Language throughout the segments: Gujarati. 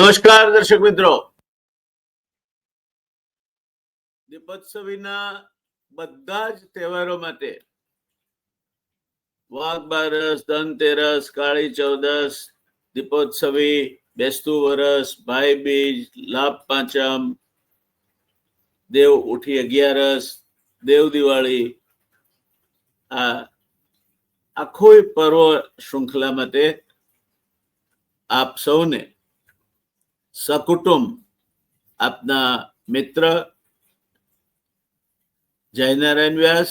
નમસ્કાર, દર્શક મિત્રો. દીપોત્સવીના બધા જ તહેવારો માટે વાઘ, બારસ ધનતેરસ કાળી ચૌદસ, દીપોત્સવી, બેસતું વરસ, ભાઈ બીજ, લાભ પાંચમ, દેવ ઉઠી અગિયારસ, દેવ દિવાળી. આ આખો પર્વ શૃંખલા માટે આપ સૌને સકુટુંબ આપના મિત્ર જયનારાયણ વ્યાસ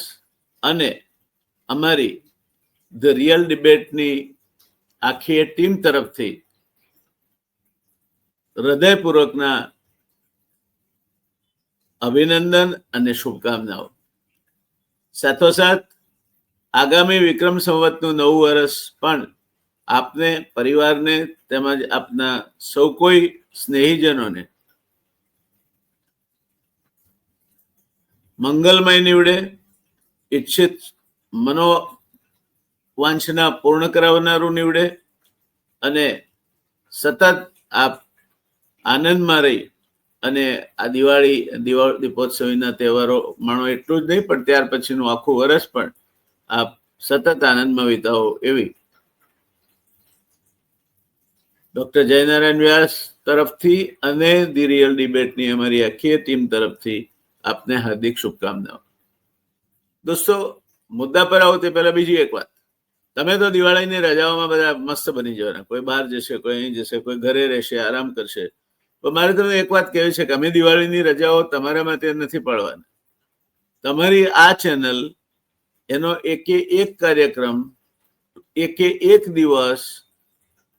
અને અમારી ધ રિયલ ડિબેટની આખી ટીમ તરફથી હૃદયપૂર્વકના અભિનંદન અને શુભકામનાઓ. સાથોસાથ, આગામી વિક્રમ સંવતનું નવું વર્ષ પણ આપને, પરિવારને તેમજ આપના સૌ કોઈ સ્નેહીજનોને મંગલમય નીવડે, ઈચ્છિત મનોવાંછના પૂર્ણ કરાવનારું નીવડે અને સતત આપ આનંદમાં રહી અને આ દિવાળી દિવાળી, દીપોત્સવીના તહેવારો માણો એટલું જ નહીં, પણ ત્યાર પછીનું આખું વર્ષ પણ આપ સતત આનંદમાં વિતાવો એવી ડોક્ટર જયનારાયણ વ્યાસ તરફથી અને ધી રિયલ ડિબેટની અમારી આખી ટીમ તરફથી આપને હાર્દિક શુભકામનાઓ. દોસ્તો, મુદ્દા પર આવો તે પહેલા બીજી એક વાત. તમે તો દિવાળીની રજાઓમાં બધા મસ્ત બની જવાના. કોઈ બહાર જશે, કોઈ અહીં જશે, કોઈ ઘરે રહેશે, આરામ કરશે. પણ મારે તમને એક વાત કહેવી છે કે અમે દિવાળીની રજાઓ તમારા માટે નથી પાડવાના. તમારી આ ચેનલ એનો એકે એક કાર્યક્રમ, એકે એક દિવસ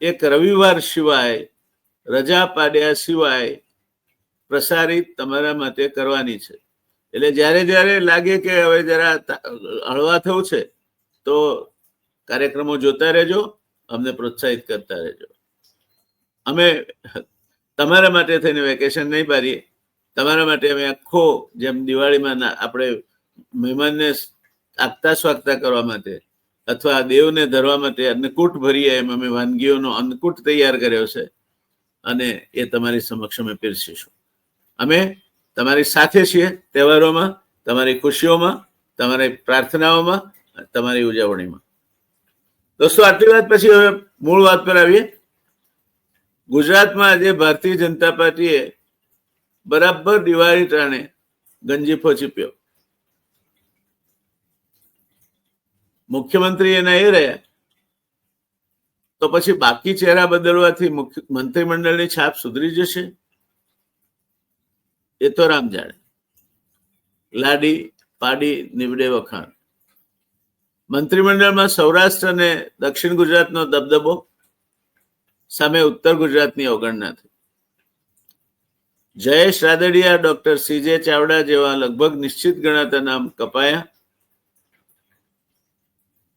એક રવિવાર સિવાય રજા પાડ્યા સિવાય પ્રસારિત તમારા માટે કરવાની છે. એટલે જ્યારે જ્યારે લાગે કે હવે જરા હળવા થવું છે, તો કાર્યક્રમો જોતા રહેજો, અમને પ્રોત્સાહિત કરતા રહેજો. અમે તમારા માટે થઈને વેકેશન નહીં પાડીએ. તમારા માટે અમે આખો, જેમ દિવાળીમાં આપણે મહેમાનને આગતા સ્વાગતા કરવા માટે અથવા દેવને ધરવા માટે અન્નકૂટ ભરીએ એમ અમે વાનગીઓનો અન્નકૂટ તૈયાર કર્યો છે અને એ તમારી સમક્ષ અમે પીરસીશું. અમે તમારી સાથે છીએ તહેવારોમાં, તમારી ખુશીઓમાં, તમારી પ્રાર્થનાઓમાં, તમારી ઉજવણીમાં. દોસ્તો, આટલી વાત પછી હવે મૂળ વાત પર આવીએ. ગુજરાતમાં આજે ભારતીય જનતા પાર્ટીએ બરાબર દિવાળી ટાણે ગંજીફો ચીપ્યો મુખ્યમંત્રી એ રહ્યા તો પછી બાકી ચહેરા બદલવાથી મંત્રીમંડળની છાપ સુધરી જશે? એ તો રામ જાણે. લાડી, પાડી, નીવડે વખાણ. મંત્રીમંડળમાં સૌરાષ્ટ્ર અને દક્ષિણ ગુજરાતનો દબદબો, સામે ઉત્તર ગુજરાતની અવગણના થઈ Jayesh Radadiya, doctor C J Chavda જેવા લગભગ નિશ્ચિત ગણાતા નામ કપાયા.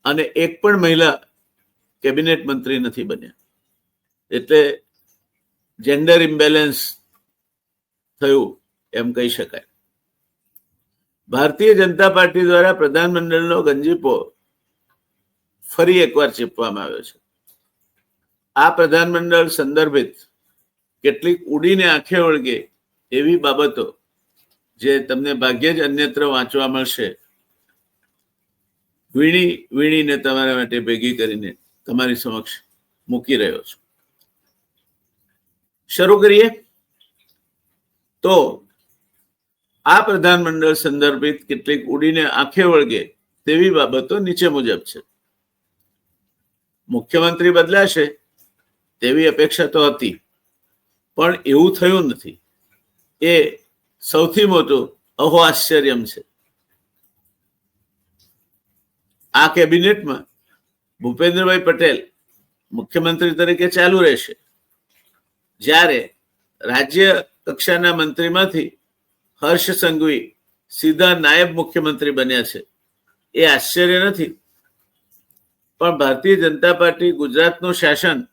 અને એક પણ મહિલા કેબિનેટ મંત્રી નથી બન્યા. એટલે જેન્ડર ઇમ્બેલેન્સ થયું એમ કહી શકાય. ભારતીય જનતા પાર્ટી દ્વારા પ્રધાનમંડળનો ગંજીપો ફરી એકવાર ચીપવામાં આવ્યો છે. આ પ્રધાનમંડળ સંદર્ભિત કેટલીક ઉડીને આંખે વળગે એવી બાબતો જે તમને ભાગ્યે જ અન્યત્ર વાંચવા મળશે વીણી, વીણીને તમારા માટે ભેગી કરીને તમારી સમક્ષ મૂકી રહ્યો છું. શરૂ કરીએ. તો આ પ્રધાનમંડળ સંદર્ભિત કેટલીક ઉડીને આંખે વળગે તેવી બાબતો નીચે મુજબ છે. મુખ્યમંત્રી બદલાશે તેવી અપેક્ષા તો હતી, પણ એવું થયું નથી. એ સૌથી મોટું અહો આશ્ચર્યમ છે. આ કેબિનેટમાં ભૂપેન્દ્રભાઈ પટેલ મુખ્યમંત્રી તરીકે ચાલુ રહેશે. જ્યારે રાજ્ય કક્ષાના મંત્રીમાંથી હર્ષ સંઘવી સીધા નાયબ મુખ્યમંત્રી બન્યા છે. એ આશ્ચર્ય નથી. પણ ભારતીય જનતા પાર્ટી ગુજરાતનું શાસન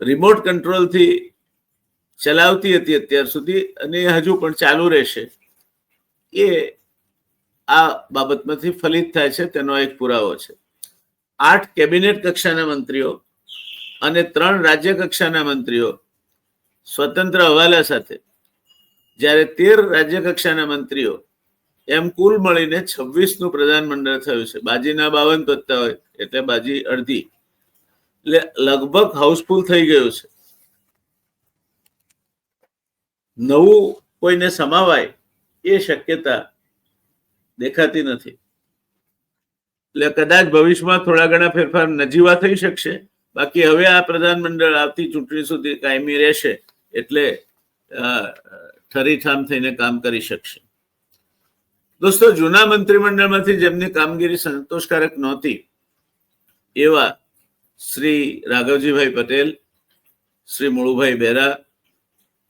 રિમોટ કંટ્રોલથી ચલાવતી હતી અત્યાર સુધી અને હજુ પણ ચાલુ રહેશે. એ આ બાબતમાંથી ફલિત થાય છે, તેનો એક પુરાવો છે. આઠ કેબિનેટ કક્ષાના મંત્રીઓ અને ત્રણ રાજ્ય કક્ષાના મંત્રીઓ સ્વતંત્ર હવાલા સાથે જ્યારે તેર રાજ્ય કક્ષાના મંત્રીઓ એમ કુલ મળીને છવ્વીસનું પ્રધાનમંડળ થયું છે. બાજીના બાવન પત્તા હોય એટલે બાજી અડધી. એટલે લગભગ હાઉસફુલ થઈ ગયું છે. નવું કોઈને સમાવાય એ શક્યતા દેખાતી નથી. એટલે કદાચ ભવિષ્યમાં થોડા ઘણા ફેરફાર નજીવા થઈ શકશે. બાકી હવે આ પ્રધાનમંડળ આવતી ચૂંટણી સુધી કાયમી રહેશે એટલે ઠરીઠામ થઈને કામ કરી શકશે. દોસ્તો, જૂના મંત્રીમંડળમાંથી જેમની કામગીરી સંતોષકારક નહોતી, એવા શ્રી રાઘવજીભાઈ પટેલ, શ્રી મુળુભાઈ બેરા,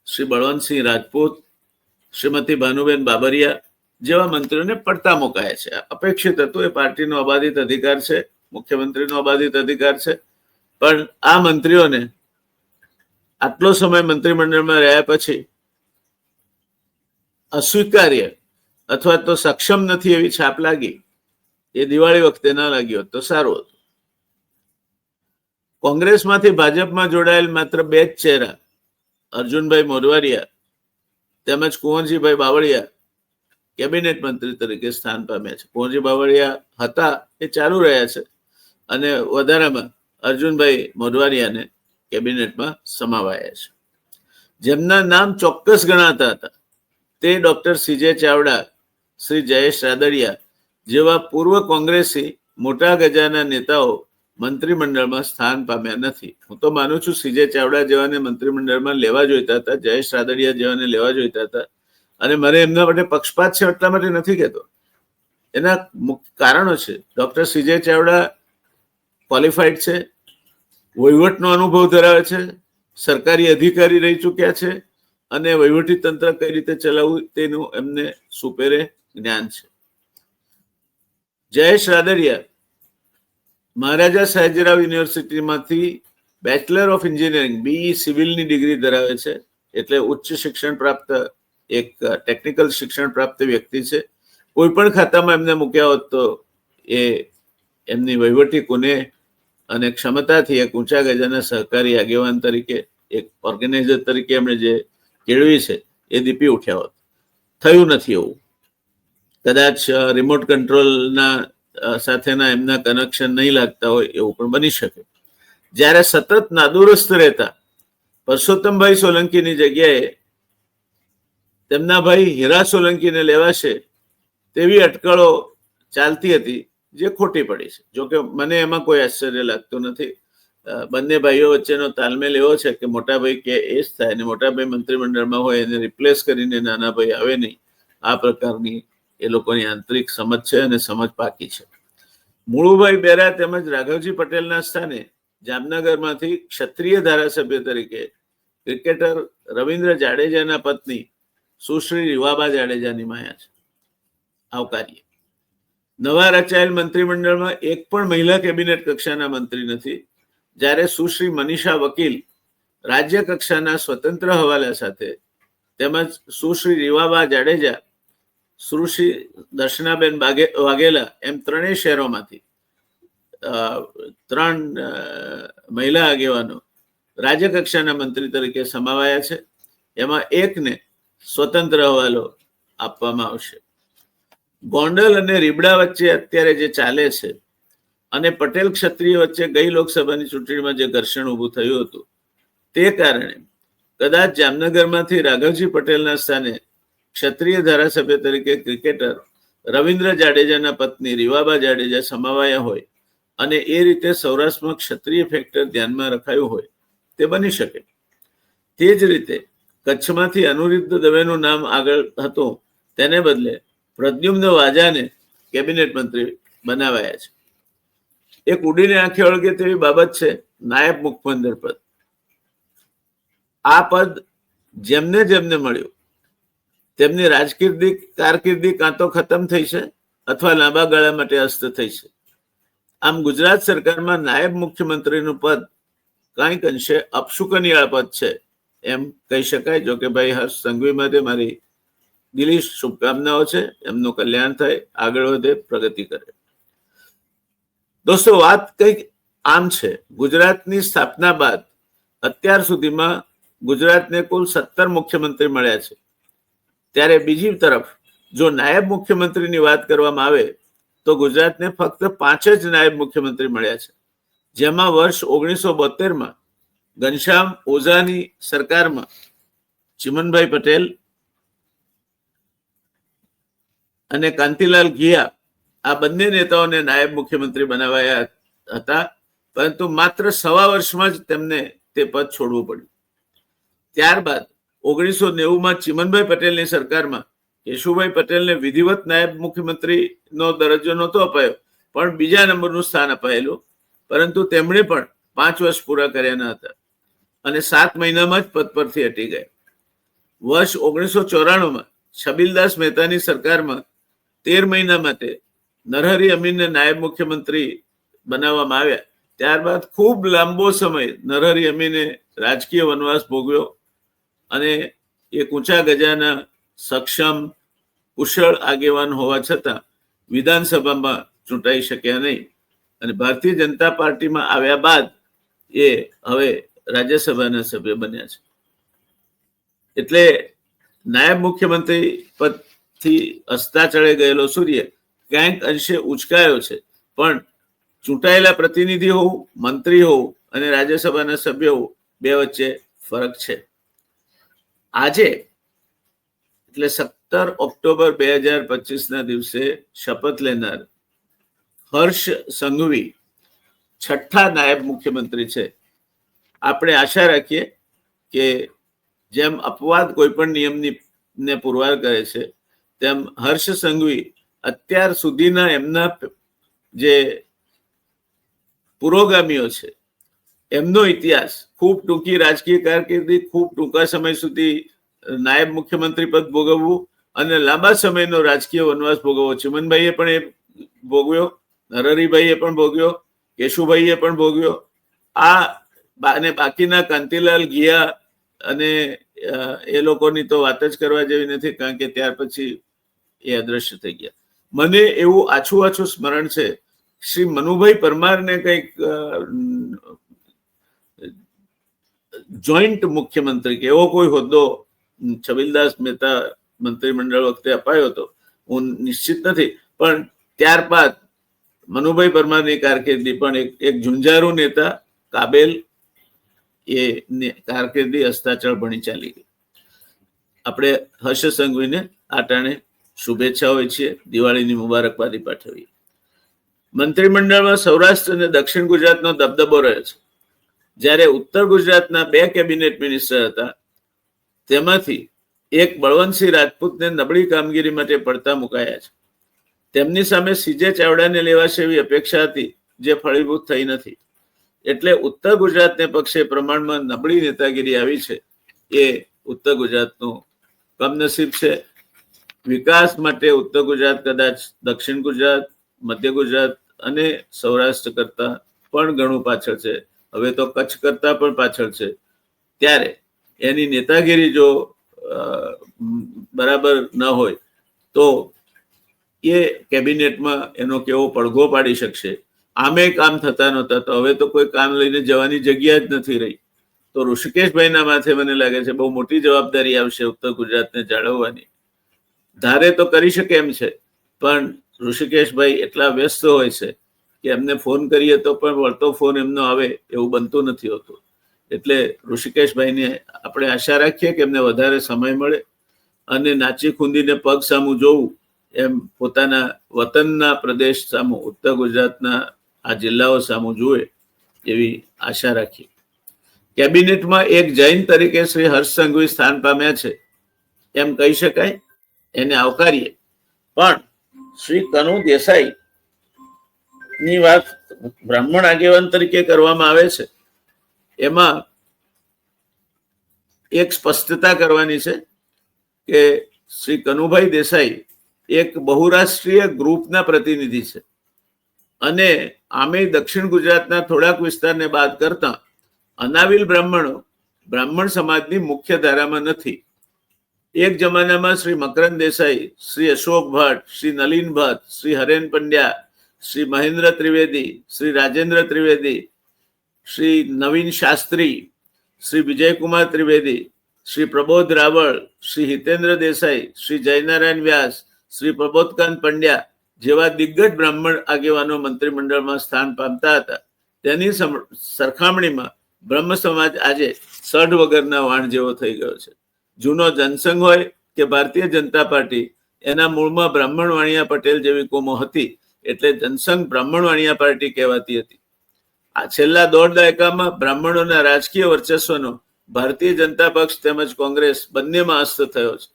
શ્રી બળવંતસિંહ રાજપૂત, શ્રીમતી ભાનુબેન બાબરિયા જેવા મંત્રીઓને પડતા મુકાયા છે. અપેક્ષિત હતું, એ પાર્ટીનો અબાધિત અધિકાર છે, મુખ્યમંત્રીનો અબાધિત અધિકાર છે. પણ આ મંત્રીઓને આટલો સમય મંત્રીમંડળમાં રહ્યા પછી અસ્વીકાર્ય અથવા તો સક્ષમ નથી એવી છાપ લાગી. એ દિવાળી વખતે ના લાગ્યો તો સારું હતું. કોંગ્રેસમાંથી ભાજપમાં જોડાયેલ માત્ર બે જ ચહેરા, અર્જુનભાઈ મોરવારિયા તેમજ કુંવરજીભાઈ બાવળિયા કેબિનેટ મંત્રી તરીકે સ્થાન પામ્યા છે. કુંવરજી બાવળિયા હતા, એ ચાલુ રહ્યા છે અને વધારામાં અર્જુનભાઈ મોઢવાડિયાને કેબિનેટમાં સમાવાયા છે. જેમના નામ ચોક્કસ ગણાતા હતા, તે doctor C J Chavda, Shri Jayesh Radadiya જેવા પૂર્વ કોંગ્રેસી મોટા ગજાના નેતાઓ મંત્રીમંડળમાં સ્થાન પામ્યા નથી. હું તો માનું છું સીજે ચાવડા જેવાને મંત્રીમંડળમાં લેવા જોઈતા હતા, જયેશ રાદડિયા જેવાને લેવા જોઈતા હતા અને મને એમના માટે પક્ષપાત છે એટલા માટે નથી કહેતો. એના કારણો છે, ડૉક્ટર સીજે ચાવડા ક્વોલિફાઈડ છે, વહીવટનો અનુભવ ધરાવે છે, સરકારી અધિકારી રહી ચૂક્યા છે, અને વહીવટી તંત્ર કઈ રીતે ચલાવવું તેનું એમને સુપેરે જ્ઞાન છે. Jayesh Radadiya Maharaja Sayajirao યુનિવર્સિટીમાંથી bachelor of engineering, B E સિવિલની degree ધરાવે છે, એટલે ઉચ્ચ શિક્ષણ પ્રાપ્ત એક ટેકનિકલ શિક્ષણ પ્રાપ્ત વ્યક્તિ છે. કોઈ પણ ખાતામાં એમને મૂક્યા હોત તો એ એમની વહીવટી કુને અને ક્ષમતાથી એક ઊંચા ગજાના સહકારી આગેવાન તરીકે, એક ઓર્ગેનાઇઝર તરીકે એમણે જે કેળવી છે એ દીપી ઉઠ્યા હોત. થયું નથી એવું. કદાચ રિમોટ કંટ્રોલના સાથેના એમના કનેક્શન નહીં લાગતા હોય એવું પણ બની શકે. જ્યારે સતત નાદુરસ્ત રહેતા, પરસોત્તમભાઈ સોલંકીની જગ્યાએ તેમના ભાઈ હીરા સોલંકીને લેવાશે તેવી અટકળો ચાલતી હતી, જે ખોટી પડી છે. જોકે મને એમાં કોઈ આશ્ચર્ય લાગતું નથી. બંને ભાઈઓ વચ્ચેનો તાલમેલ એવો છે કે મોટા ભાઈ કે એ જ થાય અને મોટા ભાઈ મંત્રીમંડળમાં હોય એને રિપ્લેસ કરીને નાના ભાઈ આવે નહીં. આ પ્રકારની એ લોકોની આંતરિક સમજ છે અને સમજ પાકી છે. મુળુભાઈ બેરા તેમજ રાઘવજી પટેલના સ્થાને જામનગરમાંથી ક્ષત્રિય ધારાસભ્ય તરીકે ક્રિકેટર રવિન્દ્ર જાડેજાના પત્ની સુશ્રી રીવાબા જાડેજાની માયા છે. આવકારીએ નવા રચાયેલ મંત્રીમંડળમાં એક પણ મહિલા કેબિનેટ કક્ષાના મંત્રી નથી. જ્યારે સુશ્રી મનીષા વકીલ રાજ્ય કક્ષાના સ્વતંત્ર હવાલા સાથે તેમજ સુશ્રી રીવાબા જાડેજા, સુશ્રી દર્શનાબેન વાઘેલા એમ ત્રણેય શહેરોમાંથી ત્રણ મહિલા આગેવાનો રાજ્ય કક્ષાના મંત્રી તરીકે સમાવાયા છે. એમાં એકને સ્વતંત્ર હવાલો આપવામાં આવશે. ગોંડલ અને રીબડા વચ્ચે અત્યારે જે ચાલે છે અને પટેલ ક્ષત્રિય વચ્ચે ગઈ લોકસભાની ચૂંટણીમાં જે ઘર્ષણ ઊભું થયું હતું, તે કારણે કદાચ જામનગરમાંથી રાઘવજી પટેલના સ્થાને ક્ષત્રિય ધારાસભ્ય તરીકે ક્રિકેટર રવિન્દ્ર જાડેજાના પત્ની રીવાબા જાડેજા સમાવાયા હોય અને એ રીતે સૌરાષ્ટ્રમાં ક્ષત્રિય ફેક્ટર ધ્યાનમાં રખાયું હોય તે બની શકે. તે જ રીતે કચ્છમાંથી અનુરુદ્ધ દવેનું નામ આગળ હતું. તેને બદલે પ્રદ્યુમ્ન વાજાને કેબિનેટ મંત્રી બનાવાયા છે. એક ઉડીને આંખે ઓળગે તેવી બાબત છે નાયબ મુખ્યમંત્રી પદ. આ પદ જેમને જેમને મળ્યું, તેમની રાજકીર્દી કારકિર્દી કાં તો ખતમ થઈ છે અથવા લાંબા ગાળા માટે અસ્ત થઈ છે. આમ ગુજરાત સરકારમાં નાયબ મુખ્યમંત્રીનું પદ કંઈક અંશે અપશુકનિયાળ પદ છે. એમ કહી શકાય, જો કે ભાઈ હર્ષ સંઘવી માટે મારી દિલી શુભકામનાઓ છે, એમનું કલ્યાણ થાય, આગળ વધે, પ્રગતિ કરે. દોસ્તો, વાત કંઈક આમ છે, ગુજરાતની સ્થાપના બાદ અત્યાર સુધીમાં ગુજરાતને કુલ સત્તર મુખ્યમંત્રી મળ્યા છે. ત્યારે બીજી તરફ, જો નાયબ મુખ્યમંત્રીની વાત કરવામાં આવે, તો ગુજરાતને ફક્ત પાંચ જ નાયબ મુખ્યમંત્રી મળ્યા છે. જેમાં વર્ષ ઓગણીસો બોતેરમાં ઘનશ્યામ ઓઝાની સરકારમાં ચિમનભાઈ પટેલ અને કાંતિલાલ ઘિયા આ બંને નેતાઓને નાયબ મુખ્યમંત્રી બનાવાયા હતા, પરંતુ માત્ર સવા વર્ષમાં જ તેમને તે પદ છોડવું પડ્યું. ત્યારબાદ ઓગણીસો નેવુંમાં ચિમનભાઈ પટેલની સરકારમાં કેશુભાઈ પટેલને વિધિવત નાયબ મુખ્યમંત્રીનો દરજ્જો નહોતો અપાયો, પણ બીજા નંબરનું સ્થાન અપાયેલું, પરંતુ તેમણે પણ પાંચ વર્ષ પૂરા કર્યા ન હતા. અને સાત મહિનામાં જ પદ પરથી હટી ગયા વર્ષ ઓગણીસો ચોરાણુંમાં છબીલદાસ મહેતાની સરકારમાં તેર મહિના માટે નરહરી અમીનને નાયબ મુખ્યમંત્રી બનાવવામાં આવ્યા. ત્યારબાદ ખૂબ લાંબો સમય નરહરી અમીને રાજકીય વનવાસ ભોગવ્યો અને એક ઊંચા ગજાના સક્ષમ, કુશળ આગેવાન હોવા છતાં વિધાનસભામાં ચૂંટાઈ શક્યા નહીં. અને ભારતીય જનતા પાર્ટીમાં આવ્યા બાદ એ હવે રાજ્યસભાના સભ્ય બન્યા છે. એટલે નાયબ મુખ્યમંત્રી પદથી અસ્તાચળે ગયેલો સૂર્ય ક્યાંક અંશે ઉચકાયો છે. પણ ચૂંટાયેલા પ્રતિનિધિ હોવું મંત્રી હોવું અને રાજ્યસભાના સભ્ય હોવું બે વચ્ચે ફરક છે. આજે, એટલે સત્તર ઓક્ટોબર બે હજાર પચીસના દિવસે શપથ લેનાર હર્ષ સંઘવી છઠ્ઠા નાયબ મુખ્યમંત્રી છે. આપણે આશા રાખીએ કે જેમ અપવાદ કોઈ પણ નિયમની ને પુરવાર કરે છે, તેમ હર્ષ સંઘવી અત્યાર સુધીના એમના જે પુરોગામીઓ છે, એમનો ઇતિહાસ ખૂબ ટૂંકી રાજકીય કારકિર્દી, ખૂબ ટૂંકા સમય સુધી નાયબ મુખ્યમંત્રી પદ ભોગવવું અને લાંબા સમયનો રાજકીય વનવાસ ભોગવવો. ચિમનભાઈએ પણ એ ભોગવ્યો, નરહરીભાઈએ પણ ભોગવ્યો, કેશુભાઈએ પણ ભોગવ્યો. આ અને બાકીના કાંતિલાલ ગિયા અને એ લોકોની તો વાત જ કરવા જેવી નથી, કારણ કે ત્યાર પછી એ અદ્રશ્ય થઈ ગયા. મને એવું આછું આછું સ્મરણ છે, શ્રી મનુભાઈ પરમારને કંઈક જોઈન્ટ મુખ્યમંત્રી કે એવો કોઈ હોદ્દો છબીલદાસ મહેતા મંત્રીમંડળ વખતે અપાયો હતો, હું નિશ્ચિત નથી. પણ ત્યારબાદ મનુભાઈ પરમારની કારકિર્દી પણ એક એક ઝુંઝારુ નેતા કાબેલ એ કારકિર્દી અસ્તાચળ ભણી ચાલી ગઈ. આપણે હર્ષ સંઘવીને આટાણે શુભેચ્છા હોય છે દિવાળીની મુબારકબાદી પાઠવીએ. મંત્રીમંડળમાં સૌરાષ્ટ્ર અને દક્ષિણ ગુજરાતનો દબદબો રહ્યો છે. જ્યારે ઉત્તર ગુજરાતના બે કેબિનેટ મિનિસ્ટર હતા, તેમાંથી એક બળવંતસિંહ રાજપૂતને નબળી કામગીરી માટે પડતા મુકાયા છે. તેમની સામે સીજે ચાવડાને લેવાશે એવી અપેક્ષા હતી, જે ફળીભૂત થઈ નથી. એટલે ઉત્તર ગુજરાતને પક્ષે પ્રમાણમાં નબળી નેતાગીરી આવી છે. એ ઉત્તર ગુજરાતનું કમનસીબ છે. વિકાસ માટે ઉત્તર ગુજરાત કદાચ દક્ષિણ ગુજરાત, મધ્ય ગુજરાત અને સૌરાષ્ટ્ર કરતા પણ ઘણું પાછળ છે. હવે તો કચ્છ કરતા પણ પાછળ છે. ત્યારે એની નેતાગીરી જો બરાબર ન હોય તો એ કેબિનેટમાં એનો કેવો પડઘો પાડી શકશે? આમે કામ થતા નહોતા. તો હવે તો કોઈ કામ લઈને જવાની જગ્યા જ નથી રહી. તો ઋષિકેશભાઈના માથે મને લાગે છે બહુ મોટી જવાબદારી આવશે ઉત્તર ગુજરાતને જાળવવાની. ધારે તો કરી શકે એમ છે. પણ ઋષિકેશભાઈ એટલા વ્યસ્ત હોય છે કે એમને ફોન કરીએ તો પણ વળતો ફોન એમનો આવે એવું બનતું નથી હોતું. એટલે ઋષિકેશભાઈને આપણે આશા રાખીએ કે એમને વધારે સમય મળે અને નાચી ખૂંદીને પગ સામું જોવું એમ પોતાના વતનના પ્રદેશ સામું ઉત્તર ગુજરાતના આ જિલ્લાઓ સામું જુએ એવી આશા રાખીએ કેબિનેટમાં એક જૈન તરીકે શ્રી હર્ષ સંઘવી સ્થાન પામ્યા છે. એમ કહી શકાય, એને આવકારીએ. પણ શ્રી કનુ દેસાઈ ની વાત બ્રાહ્મણ આગેવાન તરીકે કરવામાં આવે છે. એમાં એક સ્પષ્ટતા કરવાની છે કે શ્રી કનુભાઈ દેસાઈ એક બહુરાષ્ટ્રીય ગ્રુપના પ્રતિનિધિ છે. અને આમે દક્ષિણ ગુજરાતના થોડાક વિસ્તારને બાદ કરતા અનાવિલ બ્રાહ્મણો બ્રાહ્મણ સમાજની મુખ્ય ધારામાં નથી. એક જમાનામાં શ્રી મકરંદ દેસાઈ, શ્રી અશોક ભટ્ટ, શ્રી નલિન ભટ્ટ, શ્રી હરેન પંડ્યા, શ્રી મહેન્દ્ર ત્રિવેદી, શ્રી રાજેન્દ્ર ત્રિવેદી, શ્રી નવીન શાસ્ત્રી, શ્રી વિજયકુમાર ત્રિવેદી, શ્રી પ્રબોધ રાવળ, શ્રી હિતેન્દ્ર દેસાઈ, શ્રી જયનારાયણ વ્યાસ, શ્રી પ્રબોધકાંત પંડ્યા જેવા દિગ્ગજ બ્રાહ્મણ આગેવાનો મંત્રીમંડળમાં સ્થાન પામતા હતા. તેની સરખામણીમાં બ્રહ્મ સમાજ આજે સઢ વગરના વાણ જેવો થઈ ગયો છે. જૂનો જનસંઘ હોય કે ભારતીય જનતા પાર્ટી, એના મૂળમાં બ્રાહ્મણ વાણિયા પટેલ જેવી કોમો હતી એટલે જનસંઘ બ્રાહ્મણ વાણિયા પાર્ટી કહેવાતી હતી. આ છેલ્લા દોઢ દાયકામાં બ્રાહ્મણોના રાજકીય વર્ચસ્વનો ભારતીય જનતા પક્ષ તેમજ કોંગ્રેસ બંનેમાં અસ્ત થયો છે.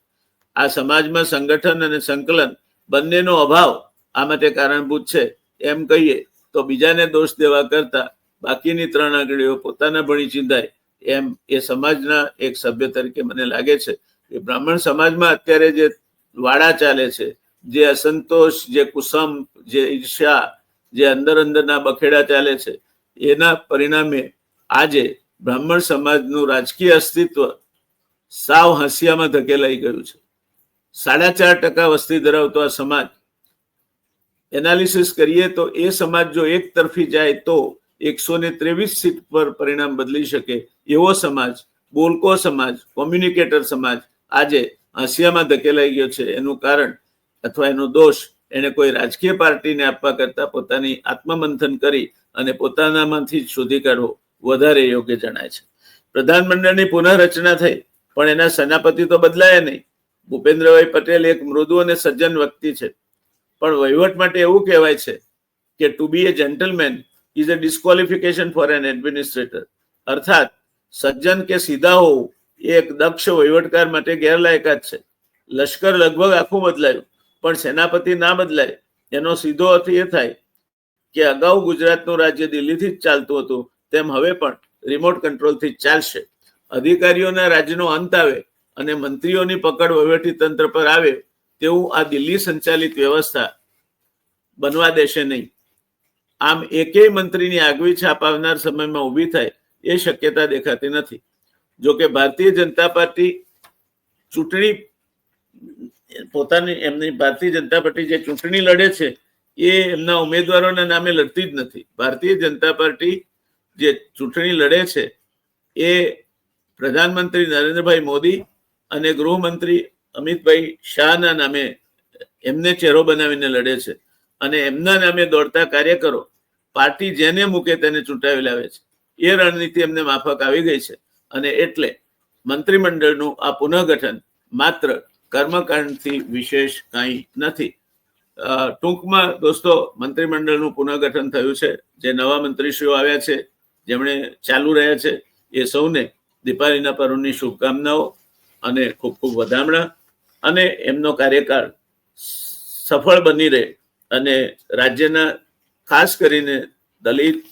આ સમાજમાં સંગઠન અને સંકલન બંનેનો અભાવ આ માટે કારણભૂત છે. એમ કહીએ તો બીજાને દોષ દેવા કરતા બાકીની ત્રણ આંગળીઓ પોતાના ભણી ચિંધાય. એમ એ સમાજના એક સભ્ય તરીકે મને લાગે છે કે બ્રાહ્મણ સમાજમાં અત્યારે જે વાડા ચાલે છે, જે અસંતોષ, જે કુસમ જે ઈર્ષ્યા, જે અંદર અંદરના બખેડા ચાલે છે, એના પરિણામે આજે બ્રાહ્મણ સમાજનું રાજકીય અસ્તિત્વ સાવ હાંસિયામાં ધકેલાઈ ગયું છે. સાડા ચાર ટકા વસ્તી ધરાવતો આ સમાજ એનાલિસિસ કરીએ તો એ સમાજ જો એક તરફી જાય તો એકસો ને ત્રેવીસ સીટ પર પરિણામ બદલી શકે. એવો સમાજ, બોલકો સમાજ, કોમ્યુનિકેટર સમાજ આજે હાંસિયામાં ધકેલાઈ ગયો છે. એનું કારણ અથવા એનો દોષ એને કોઈ રાજકીય પાર્ટીને આપવા કરતા પોતાની આત્મમંથન કરી અને પોતાનામાંથી જ શોધી કાઢવો વધારે યોગ્ય જણાય છે. પ્રધાનમંડળની પુનઃરચના થઈ, પણ એના સેનાપતિ તો બદલાયા નહીં. ભૂપેન્દ્રભાઈ પટેલ એક મૃદુ અને સજ્જન વ્યક્તિ છે. પણ વહીવટ માટે એવું કહેવાય છે કે to be a gentleman is a disqualification for an administrator અર્થાત, સજ્જન કે સીધા હોવું એ એક દક્ષ વહીવટકાર માટે ગેરલાયકાત છે. લશ્કર લગભગ આખું બદલાયું, પણ સેનાપતિ ના બદલાય. એનો સીધો અર્થ એ થાય કે અગાઉ ગુજરાતનું રાજ્ય દિલ્હીથી જ ચાલતું હતું, તેમ હવે પણ રિમોટ કંટ્રોલથી ચાલશે. અધિકારીઓના રાજ્યનો અંત આવે અને મંત્રીઓની પકડ વહીવટી તંત્ર પર આવે તેવું આ દિલ્હી સંચાલિત વ્યવસ્થા બનવા દેશે નહીં. આમ એકેય મંત્રીની આગવી છાપ આવનાર સમયમાં ઊભી થાય એ શક્યતા દેખાતી નથી. જોકે ભારતીય જનતા પાર્ટી ચૂંટણી, પોતાની એમની ભારતીય જનતા પાર્ટી જે ચૂંટણી લડે છે, એ એમના ઉમેદવારોના નામે લડતી જ નથી. ભારતીય જનતા પાર્ટી જે ચૂંટણી લડે છે, એ પ્રધાનમંત્રી નરેન્દ્રભાઈ મોદી અને ગૃહમંત્રી અમિતભાઈ શાહના નામે એમને ચહેરો બનાવીને લડે છે અને એમના નામે દોડતા કાર્યકરો પાર્ટી જેને મૂકે તેને ચૂંટાવી લાવે છે. એ રણનીતિ એમને માફક આવી ગઈ છે અને એટલે મંત્રીમંડળનું આ પુનઃગઠન માત્ર કર્મકાંડથી વિશેષ કાંઈ નથી. ટૂંકમાં દોસ્તો, મંત્રીમંડળનું પુનઃગઠન થયું છે. જે નવા મંત્રીશ્રીઓ આવ્યા છે, જેમણે ચાલુ રહ્યા છે, એ સૌને દીપાવલીના પર્વની શુભકામનાઓ અને ખૂબ ખૂબ વધામણા. અને એમનો કાર્યકાળ સફળ બની રહે અને રાજ્યના ખાસ કરીને દલિત,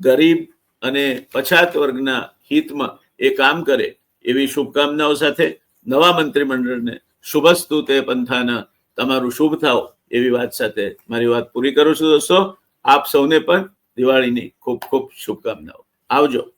ગરીબ અને પછાત વર્ગના હિતમાં એ કામ કરે એવી શુભકામનાઓ સાથે નવા મંત્રીમંડળને શુભસ્તુ તે પંથાના તમારું શુભ થાવ એવી વાત સાથે મારી વાત પૂરી કરું છું દોસ્તો. આપ સૌને પણ દિવાળીની ખૂબ ખૂબ શુભકામનાઓ. આવજો.